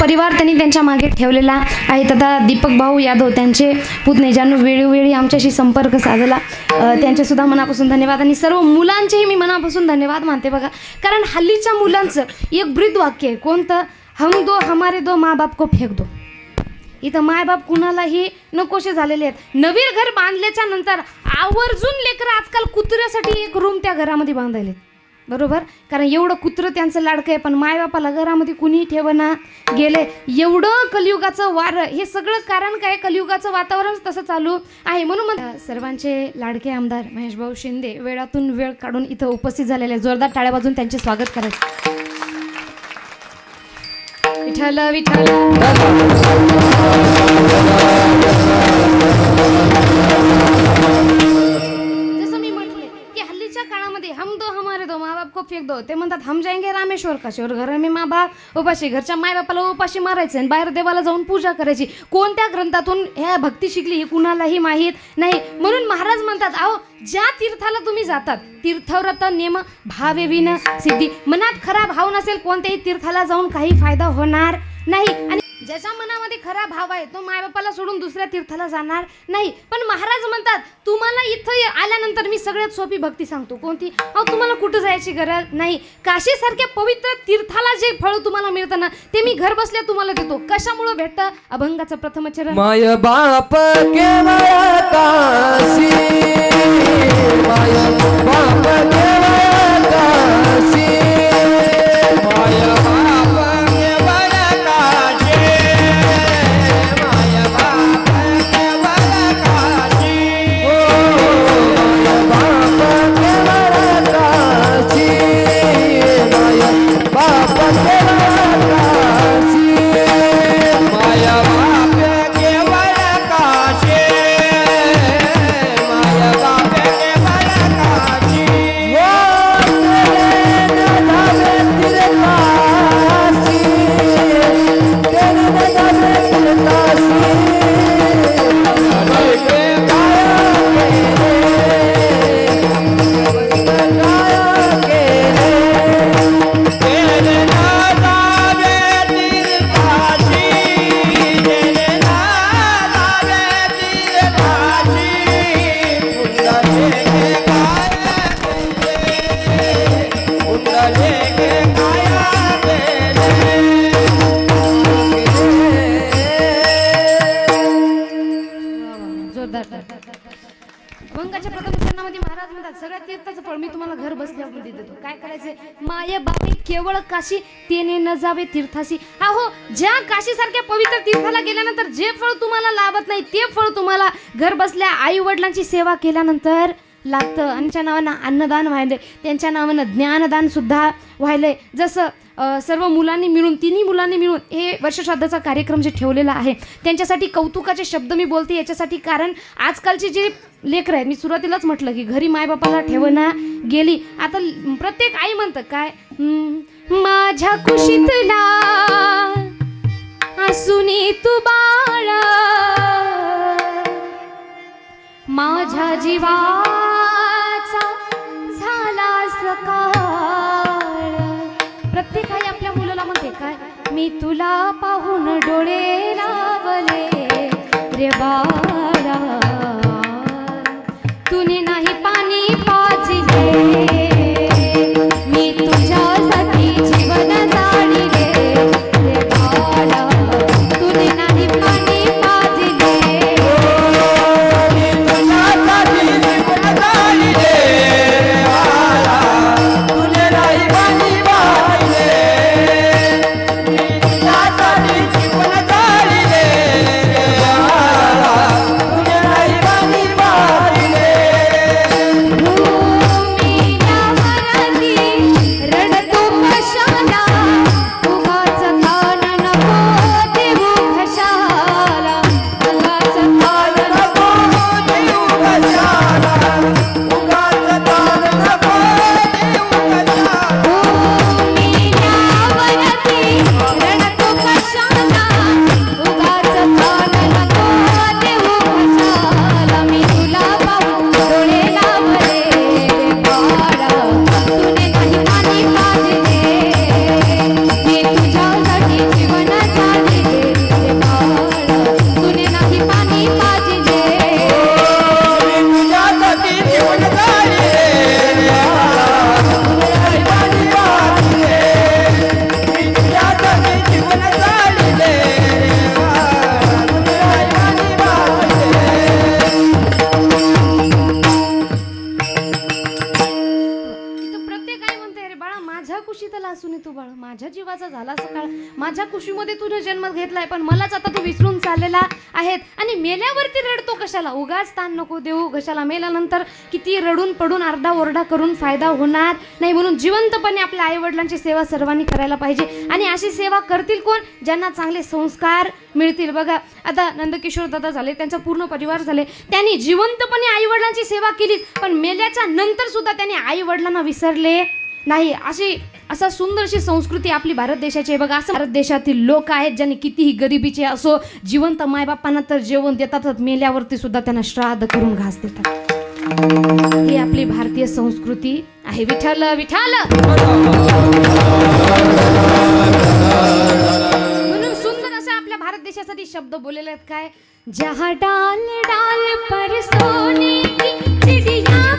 परिवार त्यांनी त्यांच्या मागे ठेवलेला आहे. तथा दीपक भाऊ यादव त्यांचे पुतणे ज्यांना वेळोवेळी आमच्याशी संपर्क साधला त्यांच्यासुद्धा त्यांचेसुद्धा मनापासून धन्यवाद. आणि सर्व मुलांचेही मी मनापासून धन्यवाद मानते बघा. कारण हल्लीच्या मुलांचं एक ब्रीद वाक्य आहे कोणतं? हम दो हमारे दो माँ बाप को फेक दो. इथं मायबाप कुणालाही नकोशे झालेले आहेत. नवीन घर बांधल्याच्या नंतर आवर्जून लेकरं आजकाल कुत्र्यासाठी एक रूम त्या घरामध्ये बांधायलेत. बरोबर? कारण एवढं कुत्रं त्यांचं लाडकं आहे पण मायबापाला घरामध्ये कुणी ठेवना गेले एवढं कलियुगाचं वार हे सगळं कारण काय? कलियुगाचं वातावरण तसं चालू आहे. म्हणून सर्वांचे लाडके आमदार महेशभाऊ शिंदे वेळातून वेळ काढून इथं उपस्थित झालेले जोरदार टाळ्या वाजून त्यांचे स्वागत करायचं विठ्ठल विठ्ठल. हल्लीच्या हम दो हमारे दो माँ बाप को फेक दो। ते म्हणतात हम जाएंगे रामेश्वर काशीवर घर में माँ बाप उपाशी घरच्या माय बापाला उपाशी मारायचे आणि बाहेर देवाला जाऊन पूजा करायची. कोणत्या ग्रंथातून ह्या भक्ती शिकली हे कुणालाही माहीत नाही. म्हणून महाराज म्हणतात अहो ज्या तीर्थाला तुम्ही जातात तीर्थव्रत नेम भावे विन सिद्धी मनात खरा भाव नसेल कोणत्याही तीर्थाला जाऊन काही फायदा होणार नाही. आणि ज्याच्या मनामध्ये खरा भाव आहे तो मायबापाला सोडून दुसऱ्या तीर्थाला जाणार नाही. पण महाराज म्हणतात तुम्हाला इथं आल्यानंतर मी सगळ्यात सोपी भक्ती सांगतो. कोणती? अहो तुम्हाला कुठं जायची गरज नाही. काशीसारख्या पवित्र तीर्थाला जे फळ तुम्हाला मिळतं ना ते मी घर बसल्या तुम्हाला देतो. कशामुळं भेटतं? अभंगाचं प्रथम चरण. माय बाप काशी माय बाप काशी महाराज म्हणतात सगळ्या तीर्थाचं फळ मी तुम्हाला घर बसल्या देतो. काय करायचंय? माय बापे केवळ काशी तेने न जावे तीर्थाशी. अहो ज्या काशी सारख्या पवित्र तीर्थाला गेल्यानंतर जे फळ तुम्हाला लाभत नाही ते फळ तुम्हाला घर बसल्या आई वडिलांची सेवा केल्यानंतर लागतं. आणि त्या नावानं अन्नदान व्हायलंय. त्यांच्या नावानं ज्ञानदान सुद्धा व्हायलंय. जसं सर्व मुलांनी मिळून तिन्ही मुलांनी मिळून हे वर्षश्राद्धाचा कार्यक्रम जे ठेवलेला आहे त्यांच्यासाठी कौतुकाचे शब्द मी बोलते. याच्यासाठी कारण आजकालचे जे लेकरं आहेत मी सुरुवातीलाच म्हटलं की घरी मायबापाला ठेवणं गेली. आता प्रत्येक आई म्हणतं काय? माझ्या खुशीतला असुनी तू बाळा. माझ्या जीवा जीवाचा झाला सकाळ. प्रत्येक आई आपल्या मुलाला म्हणते काय? मी तुला पाहून डोळे लावले रे बाळा. तुने नाही पाणी पाजले. मेल्यावरती रडतो कशाला? उगाच ताण नको देऊ. कशाला मेल्यानंतर किती रडून पडून अर्धा ओरडा करून फायदा होणार नाही म्हणून जिवंतपणे आपल्या आईवडिलांची सेवा सर्वांनी करायला पाहिजे. आणि अशी सेवा करतील कोण? ज्यांना चांगले संस्कार मिळतील. बघा आता नंदकिशोर दादा झाले त्यांचा पूर्ण परिवार झाले. त्यांनी जिवंतपणे आईवडिलांची सेवा केलीच पण मेल्याच्या नंतर सुद्धा त्यांनी आईवडिलांना विसरले. नाही अशी असा सुंदरशी संस्कृती आपली भारत देशाची आहे. बघा असं भारत देशातील लोक आहेत ज्यांनी कितीही गरिबीचे असो जिवंत मायबापांना तर जेवण देतातच मेल्यावरती सुद्धा त्यांना श्राद्ध करून घास देतात. ही आपली भारतीय संस्कृती आहे. विठ्ठल विठ्ठल! म्हणून सुंदर असे आपल्या भारत देशासाठी शब्द बोललेले आहेत काय? जहा डाल डाल पर सोने की चिड़िया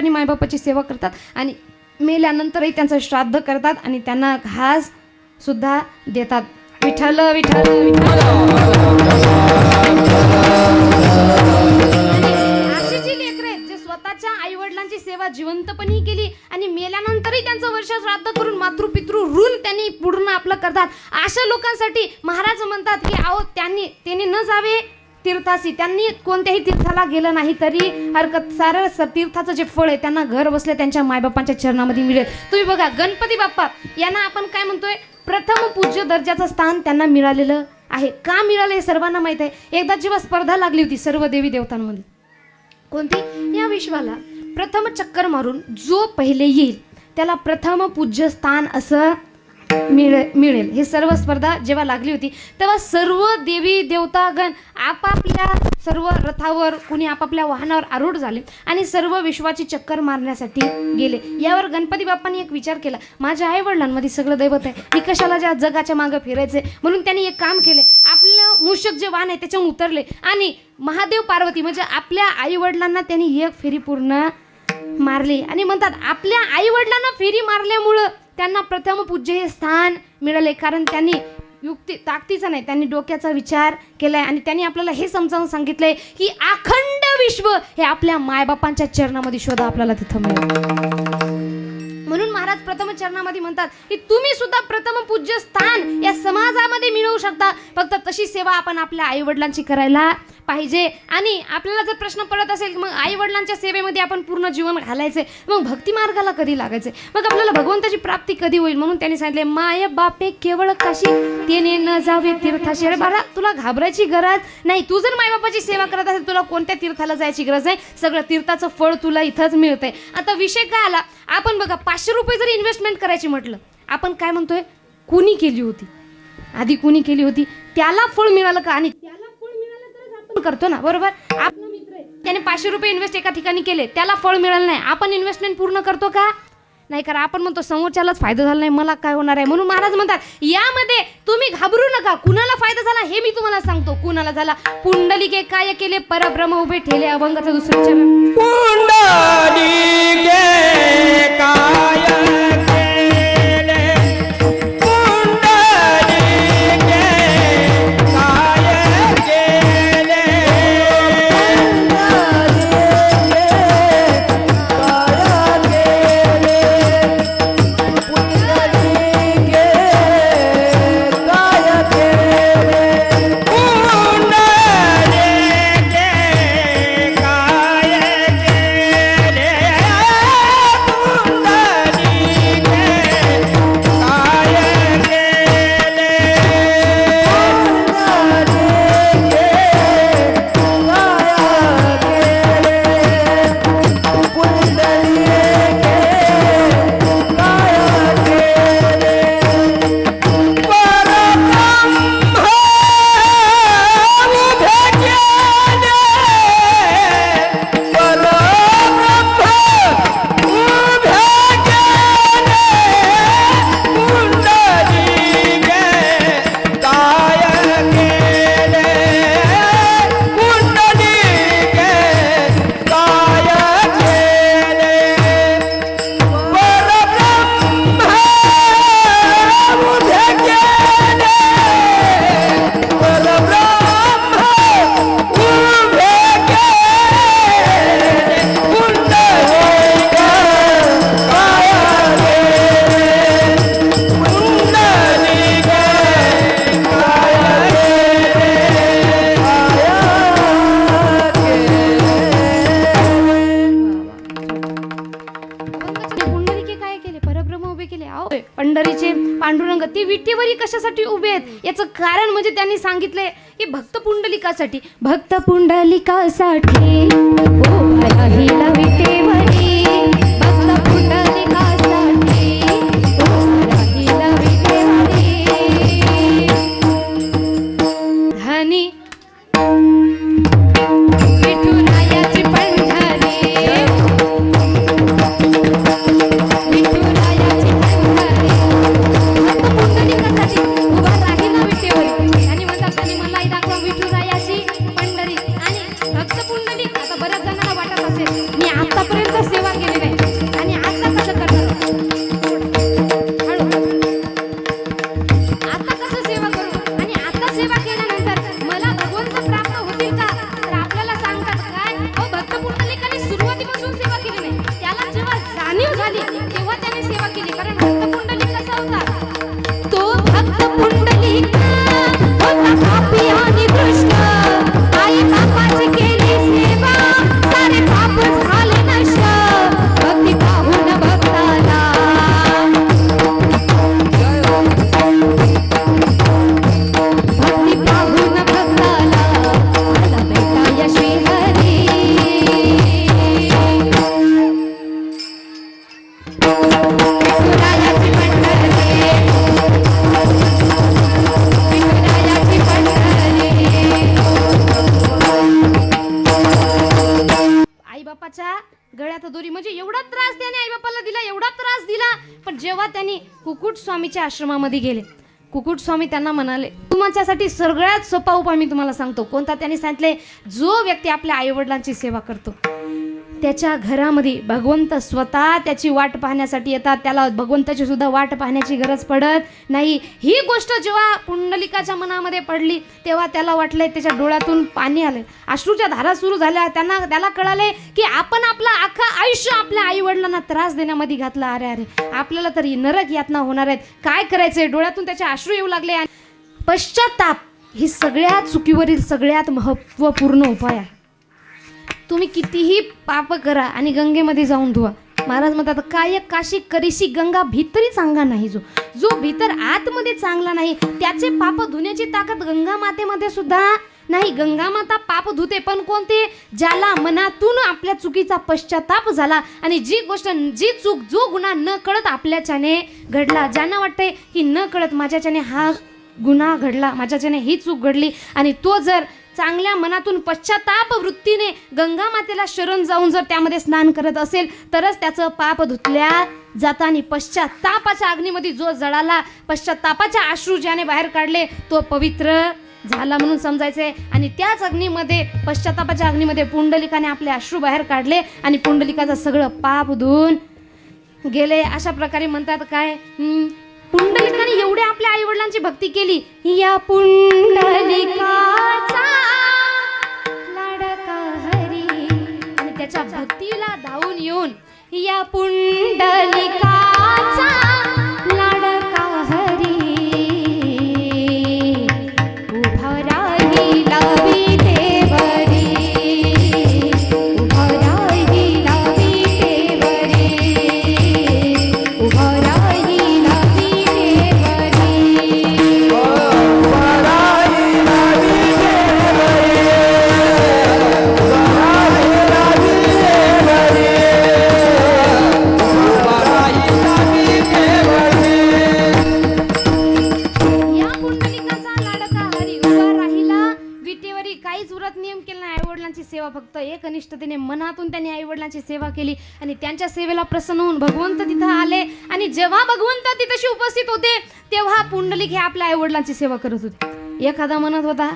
देशामध्ये मायबापाची सेवा करतात. आणि मेल्यानंतरही त्यांचं श्राद्ध करतात आणि त्यांना घास सुद्धा देतात. विठ्ठल विठ्ठल विठ्ठल. आणि जी लेकरं आहेत जे स्वतःच्या आईवडिलांची सेवा जिवंतपणे केली आणि मेल्यानंतरही त्यांचं वर्ष श्राद्ध करून मातृपितृ ऋण त्यांनी पूर्ण आपलं करतात. अशा लोकांसाठी महाराज म्हणतात की अहो त्यांनी त्यांनी न जावे. तीर्थासी. त्यांनी कोणत्याही तीर्थाला गेलं नाही तरी हरकत सारं स- तीर्थाचं जे फळ आहे त्यांना घर बसले त्यांच्या मायबापांच्या चरणामध्ये मिळेल. तुम्ही बघा गणपती बाप्पा यांना आपण काय म्हणतोय? प्रथम पूज्य दर्जाचं स्थान त्यांना मिळालेलं आहे. का मिळालं हे सर्वांना माहीत आहे? एकदा जेव्हा स्पर्धा लागली होती सर्व देवी देवतांमध्ये. कोणती? या विश्वाला प्रथम चक्कर मारून जो पहिले येईल त्याला प्रथम पूज्य स्थान असं मिळे मिळेल. हे सर्व स्पर्धा जेव्हा लागली होती तेव्हा सर्व देवी देवतागण आपापल्या सर्व रथावर कुणी आपापल्या वाहनावर आरूढ झाले आणि सर्व विश्वाची चक्कर मारण्यासाठी गेले. यावर गणपती बाप्पांनी एक विचार केला. माझ्या आईवडिलांमध्ये सगळं दैवत आहे. मी कशाला ज्या जगाच्या मागं फिरायचे? म्हणून त्यांनी एक काम केले. आपलं मूषक जे वाहन आहे त्याच्यावर उतरले आणि महादेव पार्वती म्हणजे आपल्या आईवडिलांना त्यांनी एक फेरी पूर्ण मारली. आणि म्हणतात आपल्या आई वडिलांना फेरी मारल्यामुळं त्यांना प्रथम पूज्य हे स्थान मिळाले कारण त्यांनी युक्ती ताकदीचा नाही त्यांनी डोक्याचा विचार केलाय आणि त्यांनी आपल्याला हे समजावून सांगितलंय की अखंड विश्व हे आपल्या मायबापांच्या चरणामध्ये शोधा आपल्याला तिथं मिळेल. म्हणून महाराज प्रथम चरणामध्ये म्हणतात की तुम्ही सुद्धा प्रथम पूज्य स्थान या समाजामध्ये मिळवू शकता. फक्त तशी सेवा आपण आपल्या आई वडिलांची करायला पाहिजे. आणि आपल्याला जर प्रश्न पडत असेल मग आई वडिलांच्या सेवेमध्ये आपण पूर्ण जीवन घालायचे. मग भक्ती मार्गाला कधी लागायचे? मग आपल्याला भगवंताची प्राप्ती कधी होईल? म्हणून त्यांनी सांगितले माय बापे केवळ काशी. तेने न जावे तीर्थाशी. अरे बाळा तुला घाबरायची गरज नाही. तू जर मायबापाची सेवा करत असेल तुला कोणत्या तीर्थाला जायची गरज नाही? सगळं तीर्थाचं फळ तुला इथंच मिळतंय. आता विषय काय आला? आपण बघा पाचशे रुपये जर इन्व्हेस्टमेंट करायची म्हटलं आपण काय म्हणतोय? कुणी केली होती? आधी कुणी केली होती? त्याला फळ मिळालं का? आणि त्याला फळ मिळालं तरच आपण करतो ना बरोबर? आपला मित्र आहे. त्याने पाचशे रुपये इन्व्हेस्ट एका ठिकाणी केले त्याला फळ मिळालं नाही. आपण इन्व्हेस्टमेंट पूर्ण करतो का? नाही कारण आपण म्हणतो समोरच्यालाच फायदा झाला नाही मला काय होणार आहे? म्हणून महाराज म्हणतात यामध्ये तुम्ही घाबरू नका. कुणाला फायदा झाला हे मी तुम्हाला सांगतो. कुणाला झाला? पुंडलिके काय केले? परब्रह्म उभे ठेले अभंगाचं दुसरं पुंडलिके काय? म्हणजे त्यांनी सांगितलंय की भक्त पुंडलिकासाठी. भक्त पुंडलिकासाठी. आईबापाच्या गळ्यात दोरी म्हणजे एवढा त्रास त्याने आईबापाला दिला एवढा त्रास दिला. पण जेव्हा त्यांनी कुकुट स्वामीच्या आश्रमामध्ये गेले कुकुट स्वामी त्यांना म्हणाले तुमच्यासाठी सगळ्यात सोपा उपाय मी तुम्हाला सांगतो. कोणता? त्यांनी सांगितले जो व्यक्ती आपल्या आईवडिलांची सेवा करतो. त्याच्या घरामध्ये भगवंत स्वतः त्याची वाट पाहण्यासाठी येतात. त्याला भगवंताची सुद्धा वाट पाहण्याची गरज पडत नाही. ही गोष्ट जेव्हा पुंडलिकाच्या मनामध्ये पडली तेव्हा त्याला वाटलंय त्याच्या डोळ्यातून पाणी आले अश्रूच्या धारा सुरू झाल्या. त्यांना त्याला कळाले की आपण आपलं अख्खं आयुष्य आपल्या आई वडिलांना त्रास देण्यामध्ये घातलं. अरे अरे आपल्याला तरी नरक यातना होणार आहेत. काय करायचंय? डोळ्यातून त्याचे अश्रू येऊ लागले आणि पश्चाताप ही सगळ्यात चुकीवरील सगळ्यात महत्त्वपूर्ण उपाय आहे. तुम्ही कितीही पाप करा आणि गंगेमध्ये जाऊन धुवा. महाराज म्हणतात काय काशी करीशी गंगा भीतरी चांगला नाही जो. जो भीतर आतमध्ये चांगला नाही त्याचे पाप धुण्याची ताकद गंगा मातेमध्ये सुद्धा नाही. गंगा माता पाप धुते पण कोणते? ज्याला मनातून आपल्या चुकीचा पश्चाताप झाला आणि जी गोष्ट जी चूक जो गुन्हा न कळत आपल्याच्याने घडला ज्यांना वाटते की न कळत माझ्याच्याने हा गुन्हा घडला माझ्याच्याने ही चूक घडली आणि तो जर चांगल्या मनातून पश्चाताप वृत्तीने गंगा मातेला शरण जाऊन जर त्यामध्ये स्नान करत असेल तरच त्याचं पाप धुतल्या जाताना पश्चातापाच्या अग्नीमध्ये जो जळाला पश्चातापाच्या अश्रू ज्याने बाहेर काढले तो पवित्र झाला म्हणून समजायचे आणि त्याच अग्नीमध्ये पश्चातापाच्या अग्नीमध्ये पुंडलिकाने आपले अश्रू बाहेर काढले आणि पुंडलिकाचं सगळं पाप धुवून गेले. अशा प्रकारे म्हणतात काय? पुंडलिकाने एवढे आपल्या आई वडिलांची भक्ती केली या पुंडलिकाचा लाडका हरी. आणि त्याच्या भक्तीला धावून येऊन या पुंडलिकाचा तेव्हा हे आपल्या आईवडिलांची सेवा करत होते. एखादा म्हणत होता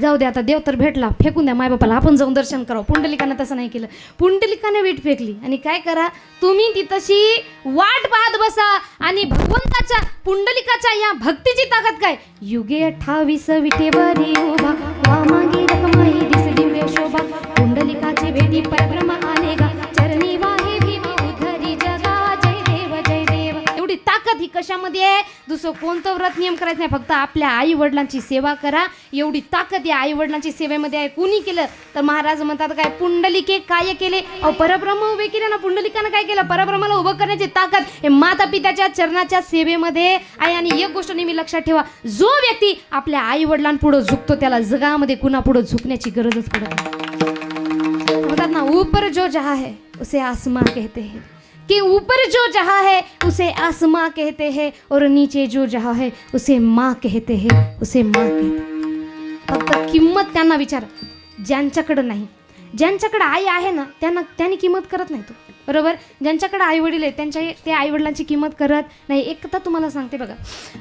जाऊ दे आता देव तर भेटला फेकून द्या मायबापाला आपण जाऊन दर्शन करावं. पुंडलिकानं तसं नाही केलं. पुंडलिकाने वीट फेकली. आणि काय करा तुम्ही ती तशी वाट पाहत बसा आणि भगवंताच्या पुंडलिकाच्या या भक्तीची ताकद काय? युगे अठ्ठावीस विटेवरी उभा वामागी रखमाई शोभा. पुंडलिकाची भेटी परब्रह्म ही कशामध्ये आहे? दुसरं कोणतं व्रत नियम करायचं नाही फक्त आपल्या आई वडिलांची सेवा करा. एवढी ताकद या आई वडिलांची सेवेमध्ये आहे. कुणी केलं? तर महाराज म्हणतात काय पुंडलिके काय केले? अहो परब्रह्म उभे केले ना पुंडलिकानं काय केलं? परब्रह्माला उभं करण्याची ताकद. हे माता पित्याच्या चरणाच्या सेवेमध्ये आहे. आणि एक गोष्ट नेहमी लक्षात ठेवा जो व्यक्ती आपल्या आई वडिलांपुढं झुकतो त्याला जगामध्ये कुणापुढं झुकण्याची गरजच पडत म्हणतात ना ऊपर जो जहा है उसे आसमां कहते हैं. कि ऊपर जो जहा है उसे आसमां कहते हैं और नीचे जो जहा है उसे माँ कहते हैं उसे माँ कहते फक्त किंमत त्यांना विचारा ज्यांच्याकडं नाही। ज्यांच्याकडं आई आहे ना त्यांना त्यांनी किंमत करत नाही तो। बरोबर? ज्यांच्याकडे आई वडील आहेत त्यांच्या ते आई वडिलांची किंमत करत नाही. एक कथा तुम्हाला सांगते बघा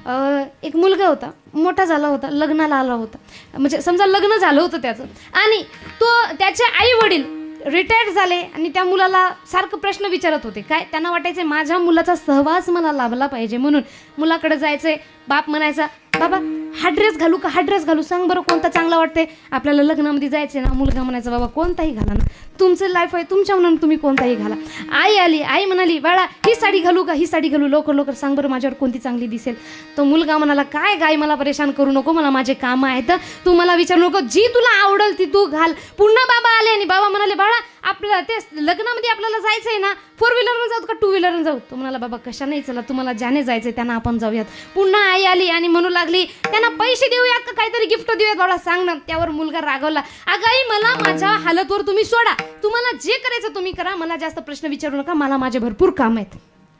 अं, एक मुलगा होता मोठा झाला होता लग्नाला आला होता. म्हणजे समजा लग्न झालं होतं त्याचं. आणि तो त्याचे आई वडील रिटायर्ड झाले आणि त्या मुलाला सारखं प्रश्न विचारत होते. काय? त्यांना वाटायचे माझ्या मुलाचा सहवास मला लाभला पाहिजे म्हणून मुलाकडे जायचे बाप म्हणायचा बाबा हा ड्रेस घालू का? हा ड्रेस घालू? सांग बरं कोणता चांगला वाटते आपल्याला लग्नामध्ये जायचं ना मुलगा म्हणायचा बाबा कोणताही घाला ना. तुमचं लाईफ आहे तुमच्या म्हणून तुम्ही कोणताही घाला. आई आली आई म्हणाली बाळा ही साडी घालू का? ही साडी घालू. लवकर लवकर सांग बरं माझ्यावर कोणती चांगली दिसेल? तो मुलगा म्हणाला काय गाय मला परेशान करू नको मला माझे कामं आहेत. तू मला विचारू नको. जी तुला आवडेल ती तू घाल. पुन्हा बाबा आले आणि बाबा म्हणाले बाळा आपलं ते लग्नामध्ये आपल्याला जायचं आहे ना फोर व्हीलरनं जाऊ का टू व्हीलरनं जाऊ? तो म्हणाला बाबा कशा नाही चला तुम्हाला ज्याने जायचं आहे त्यांना आपण जाऊयात. पुन्हा आई आली आणि म्हणू लागली त्यांना पैसे देऊयात का काहीतरी गिफ्ट देऊयात? बाबा सांग ना. त्यावर मुलगा रागवला अगं आई मला माझ्या हालतवर तुम्ही सोडा. तुम्हाला जे करायचं तुम्ही करा. मला जास्त प्रश्न विचारू नका. मला माझे भरपूर काम आहेत.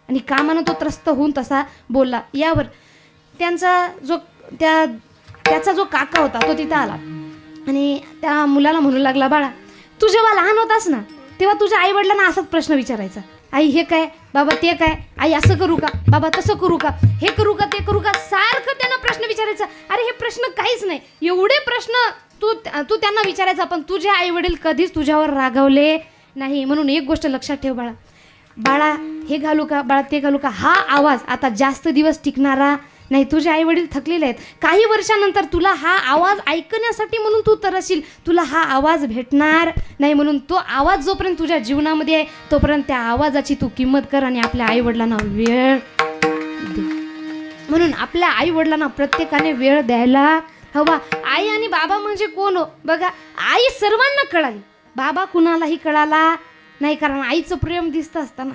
आणि कामानं तो त्रस्त होऊन तसा बोलला. यावर त्यांचा जो त्या त्याचा जो काका होता तो तिथं आला. आणि त्या मुलाला म्हणू लागला बाळा तू जेव्हा लहान होतास ना तेव्हा तुझ्या आई वडिलांना असाच प्रश्न विचारायचा. आई हे काय? बाबा ते काय? आई असं करू का? बाबा तसं करू का? हे करू का ते करू का? सारखं त्यांना प्रश्न विचारायचा. अरे हे प्रश्न काहीच नाही. एवढे प्रश्न तू तू त्यांना विचारायचा पण तुझे आई वडील कधीच तुझ्यावर रागवले नाही. म्हणून एक गोष्ट लक्षात ठेव बाळा. बाळा हे घालू का? बाळा ते घालू का? हा आवाज आता जास्त दिवस टिकणारा नाही तुझे आई वडील थकलेले आहेत. काही वर्षानंतर तुला हा आवाज ऐकण्यासाठी म्हणून तू तरशील तुला हा आवाज भेटणार नाही म्हणून तो आवाज जोपर्यंत तुझ्या जीवनामध्ये आहे तोपर्यंत त्या आवाजाची तू किंमत कर आणि आपल्या आई वडिलांना वेळ म्हणून आपल्या आई वडिलांना प्रत्येकाने वेळ द्यायला हवा. आई आणि बाबा म्हणजे कोण हो? बघा आई सर्वांना कळाली. बाबा कुणालाही कळाला नाही कारण आईचं प्रेम दिसतं असताना.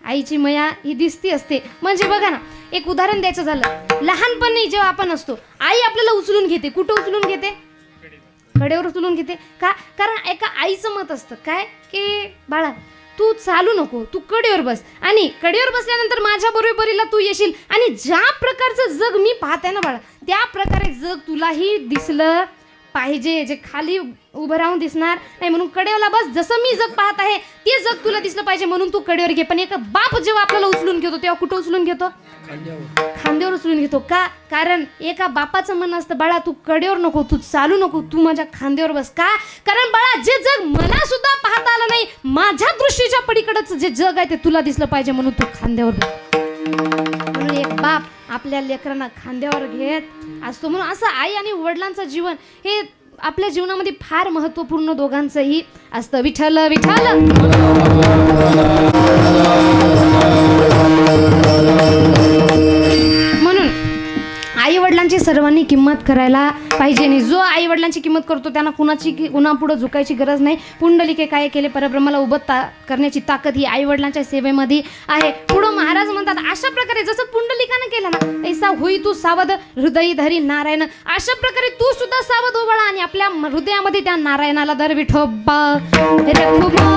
आईची मया ही दिसती असते. म्हणजे बघा ना एक उदाहरण द्यायचं झालं. लहानपणी जेव्हा आपण असतो आई आपल्याला उचलून घेते. कुठं उचलून घेते? कडेवर उचलून घेते. का? कारण एका आईचं मत असतं. काय? की बाळा तू चालू नको. तू कडेवर बस. आणि कडेवर बसल्यानंतर माझ्या बरोबरीला तू येशील. आणि ज्या प्रकारचं जग मी पाहते ना बाळा त्या प्रकारे जग तुलाही दिसलं. पाहिजे जे खाली उभं राहून दिसणार नाही म्हणून कडेवला बस जसं मी जग पाहत आहे ते जग तुला दिसलं पाहिजे म्हणून तू कडेवर घे. पण एक बाप जेव्हा आपल्याला उचलून घेतो तेव्हा कुठं उचलून घेतो? खांद्यावर उचलून घेतो का? कारण एका बापाचं मन असतं बाळा तू कडेवर नको तू चालू नको तू माझ्या खांद्यावर बस. का? कारण बाळा जे जग मला सुद्धा पाहता आलं नाही माझ्या दृष्टीच्या पलीकडचं जे जग आहे ते तुला दिसलं पाहिजे म्हणून तू खांद्यावर बस. बाप आपल्या लेकरांना खांद्यावर घेत असतो. म्हणून असं आई आणि वडिलांचं जीवन हे आपल्या जीवनामध्ये फार महत्त्वपूर्ण दोघांचंही असतं. विठ्ठल विठ्ठल! वडिलांची सर्वांनी किंमत करायला पाहिजे आणि जो आई वडिलांची किंमत करतो त्यांना कुणाची कुणापुढं झुकायची गरज नाही. पुंडलिके काय केले परब्रह्माला उभं ता करण्याची ताकद ही आई वडिलांच्या सेवेमध्ये आहे. पुढं महाराज म्हणतात अशा प्रकारे जसं पुंडलिकानं केलं ना ऐसा होई तू सावध हृदयी धरी नारायण. अशा प्रकारे तू सुद्धा सावध हो आणि आपल्या हृदयामध्ये त्या नारायणाला दर विठोबा. विठोबा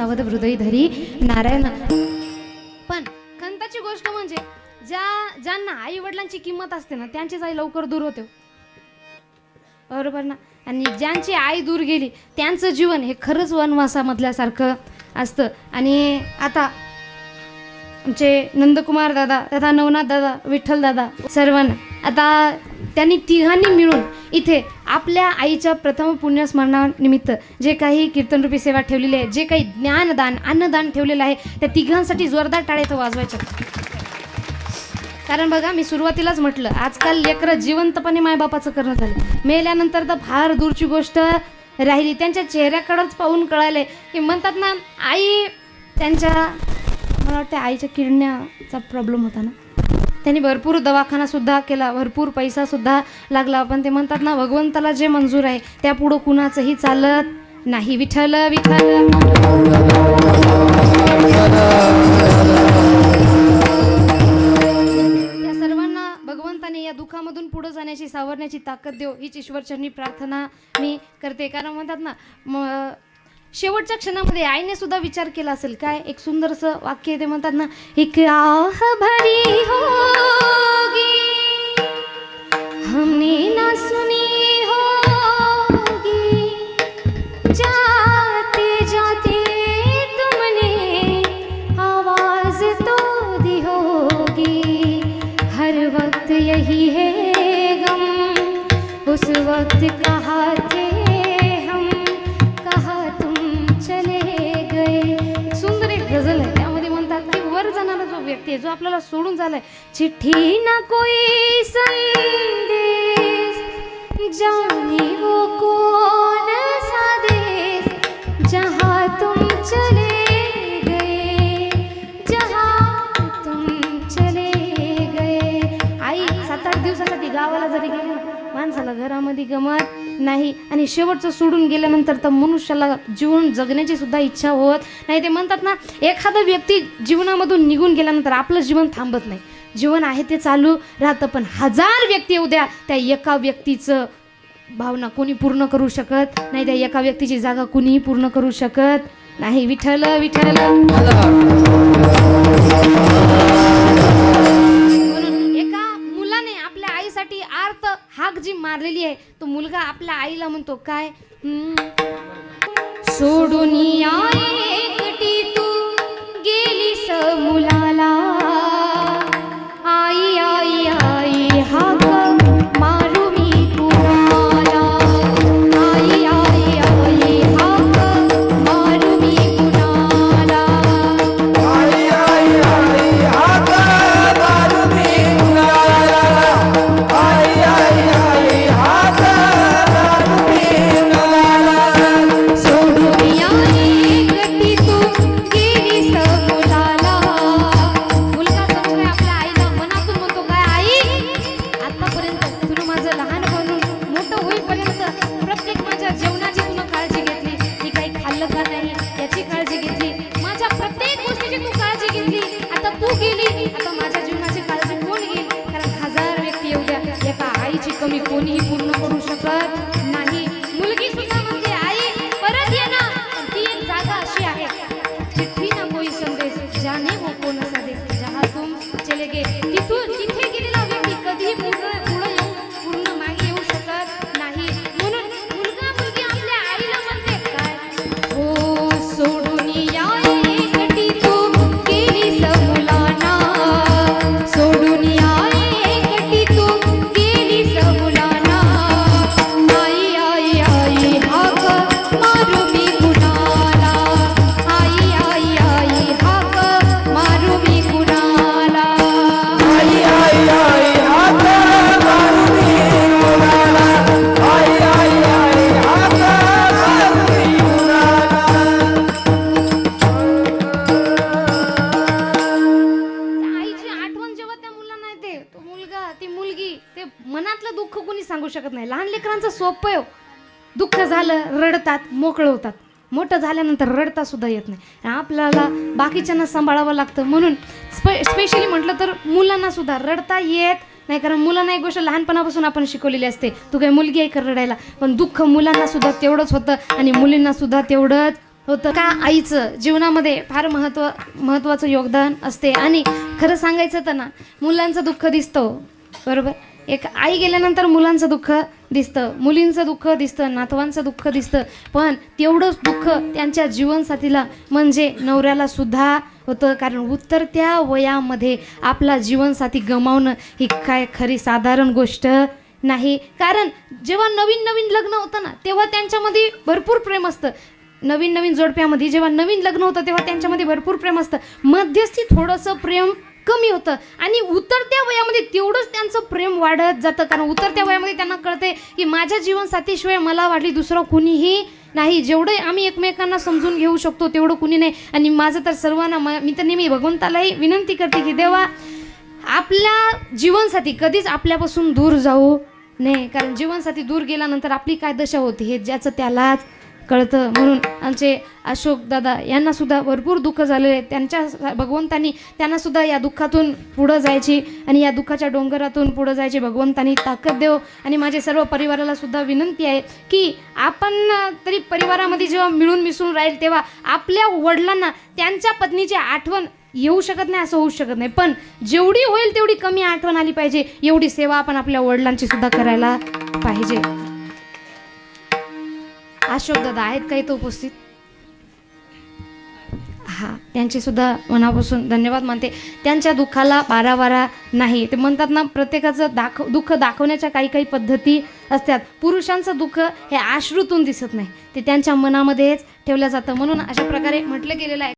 सावध हृदय धरी नारायण. पण खंताची गोष्ट म्हणजे ज्या ज्यांना आई वडिलांची किंमत असते ना त्यांचीच आई लवकर दूर होते. बरोबर ना? आणि ज्यांची आई दूर गेली त्यांचं जीवन हे खरंच वनवासामधल्यासारखं असतं. आणि आता आमचे नंदकुमार दादा तथा नवनाथ दादा विठ्ठल दादा सर्वांना आता त्यांनी तिघांनी मिळून इथे आपल्या आईच्या प्रथम पुण्यस्मरणानिमित्त जे काही कीर्तनरूपी सेवा ठेवलेली आहे जे काही ज्ञानदान अन्नदान ठेवलेलं आहे त्या तिघांसाठी जोरदार टाळे तो वाजवायच्या. कारण बघा मी सुरुवातीलाच म्हटलं आजकाल लेकरं जिवंतपणे मायबापाचं करणं झालं. मेल्यानंतर तर फार दूरची गोष्ट राहिली. त्यांच्या चेहऱ्याकडंच पाहून कळालंय की म्हणतात ना आई त्यांच्या मला वाटतं आईच्या किडण्याचा प्रॉब्लेम होता ना? त्यांनी भरपूर दवाखानासुद्धा केला भरपूर पैसासुद्धा लागला. पण ते म्हणतात ना भगवंताला जे मंजूर आहे त्या पुढं कुणाचंही चालत नाही. विठ्ठल विठ्ठल. या सर्वांना भगवंताने या दुःखामधून पुढे जाण्याची सावरण्याची ताकद देव हीच ईश्वरचरणी प्रार्थना मी करते. कारण म्हणतात ना म शेवटच्या क्षणामध्ये आईने सुद्धा विचार केला असेल काय एक सुंदरसं वाक्य आहे ते म्हणतात ना एक आह भरी होगी हमने ना सुनी होगी जाते जाते तुमने आवाज तो दी होगी हर वक्त यही है गम उस वक्त कहा आहे जो आपल्याला सोडून झालाय. चिठ्ठी ना कोई संदेश जाने वो कौन सा देश जहाँ तुम चले गए जहाँ तुम चले गए. आई सात आठ दिवसासाठी गावाला जरी गेली माणसाला घरामध्ये गमत नाही. आणि शेवटचं सोडून गेल्यानंतर तर मनुष्याला जीवन जगण्याची सुद्धा इच्छा होत नाही. ते म्हणतात ना एखादा व्यक्ती जीवनामधून निघून गेल्यानंतर आपलं जीवन थांबत नाही. जीवन आहे ते चालू राहतं पण हजार व्यक्ती येऊ द्या त्या एका व्यक्तीचं भावना कोणी पूर्ण करू शकत नाही. त्या एका व्यक्तीची जागा कुणीही पूर्ण करू शकत नाही. विठ्ठल विठ्ठल. हाक जी मारलेली आहे तो मुलगा आपल्या आईला म्हणतो काय हम्म. सोडून या एकटी तू गेलीस मुलाला मोकळं होतात. मोठं झाल्यानंतर रडता सुद्धा येत नाही. आपल्याला बाकीच्यांना सांभाळावं लागतं. म्हणून स्पे स्पेशली म्हटलं तर मुलांना सुद्धा रडता येत नाही. कारण मुलांना एक गोष्ट लहानपणापासून आपण शिकवलेली असते. तू काय मुलगी आहे कर रडायला? पण दुःख मुलांना सुद्धा तेवढंच होतं आणि मुलींना सुद्धा तेवढंच होतं. का आईचं जीवनामध्ये फार महत्त्व महत्त्वाचं योगदान असते. आणि खरं सांगायचं तर ना मुलांचं दुःख दिसतं हो. बरोबर? एक आई गेल्यानंतर मुलांचं दुःख दिसतं. मुलींचं दुःख दिसतं नातवांचं दुःख दिसतं. पण तेवढंच दुःख त्यांच्या जीवनसाथीला म्हणजे नवऱ्याला सुद्धा होतं. कारण उतरत्या वयामध्ये आपला जीवनसाथी गमावणं ही काय खरी साधारण गोष्ट नाही. कारण जेव्हा नवीन नवीन लग्न होतं ना तेव्हा त्यांच्यामध्ये भरपूर प्रेम असतं. नवीन नवीन जोडप्यामध्ये जेव्हा नवीन लग्न होतं तेव्हा त्यांच्यामध्ये भरपूर प्रेम असतं. मध्यस्थी थोडंसं प्रेम कमी होतं. आणि उतरत्या वयामध्ये तेवढंच त्यांचं प्रेम वाढत जातं. कारण उतरत्या वयामध्ये त्यांना कळते की माझ्या जीवनसाथीशिवाय मला वाटली दुसरं कुणीही नाही. जेवढं आम्ही एकमेकांना समजून घेऊ शकतो तेवढं कुणी नाही. आणि माझं तर सर्वांना मी तर नेहमी भगवंतालाही विनंती करते की देवा आपल्या जीवनसाथी कधीच आपल्यापासून दूर जाऊ नये. कारण जीवनसाथी दूर गेल्यानंतर आपली काय दशा होती हे ज्याचं त्यालाच कळतं. म्हणून आमचे अशोक दादा यांना सुद्धा भरपूर दुःख झालेले त्यांच्या भगवंतांनी त्यांना सुद्धा या दुःखातून पुढं जायची आणि या दुःखाच्या डोंगरातून पुढं जायची भगवंतांनी ताकद देव. आणि माझे सर्व परिवाराला सुद्धा विनंती आहे की आपण तरी परिवारामध्ये जेव्हा मिळून मिसळून राहील तेव्हा आपल्या वडिलांना त्यांच्या पत्नीची आठवण येऊ शकत नाही असं होऊ शकत नाही. पण जेवढी होईल तेवढी कमी आठवण आली पाहिजे. एवढी सेवा आपण आपल्या वडिलांची सुद्धा करायला पाहिजे. अशोक दादा आहेत काही तो उपस्थित. हा त्यांचे सुद्धा मनापासून धन्यवाद मानते. त्यांच्या दुःखाला बारा वारा नाही. ते म्हणतात ना प्रत्येकाचं दाखव दुःख दाखवण्याच्या काही काही पद्धती असतात. पुरुषांचं दुःख हे आश्रूतून दिसत नाही. ते त्यांच्या मनामध्येच ठेवलं जातं. म्हणून अशा प्रकारे म्हटलं गेलेलं आहे.